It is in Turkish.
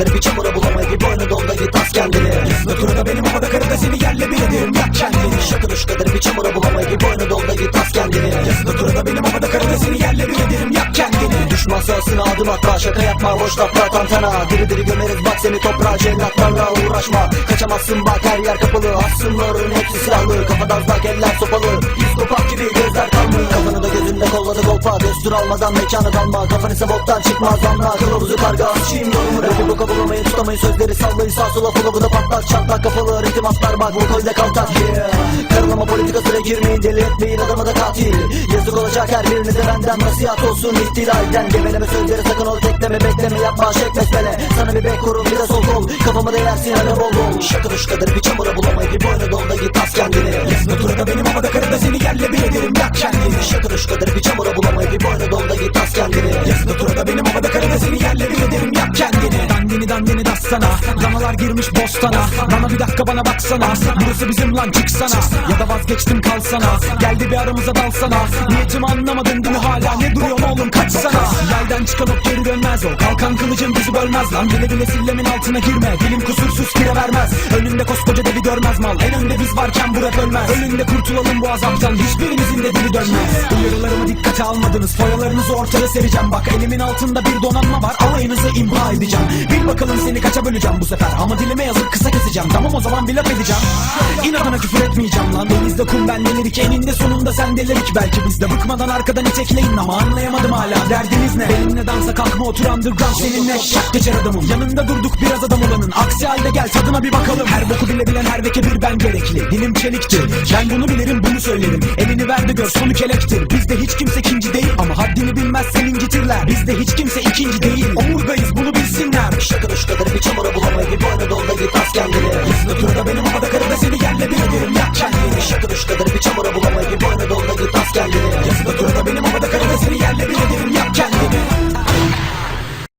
kadar bir çamura bulamayı Bir boynu dolda git as kendini. Yazın turada benim havada karada seni yerle bir ederim yak kendini. Şakırış kadar bir çamura bulamayı Bir boynu dolda git as kendini. Yazın turada benim havada karada seni yerle bir ederim yak kendini. Düşman sahasına adım atma şaka yapma boş lafla tantana. Diri diri gömeriz bak seni toprağa cellatlarla uğraşma. Kaçamazsın bak her yer kapalı Assımların hepsi silahlı. Kafadan zak eller sopalı Destur almadan mekana dalma. Kafanı sabottan çıkmaz anla Kılavuzu karga. Açayım yolumu Rapi boka bulamayın tutamayın sözleri sallayın Sağ sola fulavı da patlat Çatlak kafalı ritim atlar. Bak bu kolde kaltak yeah. Karalama politikasına girmeyin deli etmeyin. Adama da katil. Yazık olacak her birine de benden nasihat olsun. İhtilalden Geveleme sözleri sakın ol. Tekleme bekleme yapma. Şek besmele Sana bir bek kurum bir de sol kol. Kafama değersin alev bol bol. Şakır kadar bir çamura bulamayı bir boynu dolda git. As kendini Şakır kadar bir çamura bulamayı bir boynu dolda git as kendini. Yazın oturada benim havada karada seni yerle bir ederim yak kendini. Dandini dandini dassana Danalar girmiş bostana. Bana bir dakika bana baksana Burası bizim lan çıksana. Ya da vazgeçtim kalsana. Geldi bir aramıza dalsana. Niyetimi anlamadın mi hala? Ne duruyorsun oğlum kaçsana. Yaydan çıkan ok geri dönmez o. Kalkan kılıcın bizi bölmez lan. Bile bile sillemin altına girme. Dilim kusursuz kire vermez Önünde koskoca devi görmez mal. En önde biz varken bu rap ölmez. Önünde kurtulalım bu azaptan. Hiçbirimizin de dili dönmez. Uyarılarımı dikkate almadınız. Foyalarınızı ortaya sereceğim. Bak elimin altında bir donanma var. Alayınızı imha edeceğim. Bil bakalım seni kaça böleceğim bu sefer. Ama dilime yazıp kısa keseceğim. Tamam o zaman bir laf edeceğim. İnadına küfür etmeyeceğim lan. Denizde kum ben delirik Eninde sonunda sen delirik Belki biz de bıkmadan arkadan itekleyin Ama anlayamadım hala. Derdiniz ne? Benimle dansa kalkma otur underground seninle. Şak geçer adamım. Yanında durduk biraz adam olanın. Aksi halde gel tadına bir bakalım. Her boku bile bilen her veke bir ben gerekli. Dilim çeliktir. Ben bunu bilirim bunu söylerim. Elini ver de gör sonu kelektir. Bizde hiç kimse ikinci değil. Ama haddini bilmez senin gitirler. Bizde hiç kimse ikinci değil. Omurgayız bunu bilsinler. Şakada şu kadarı bir çamura bu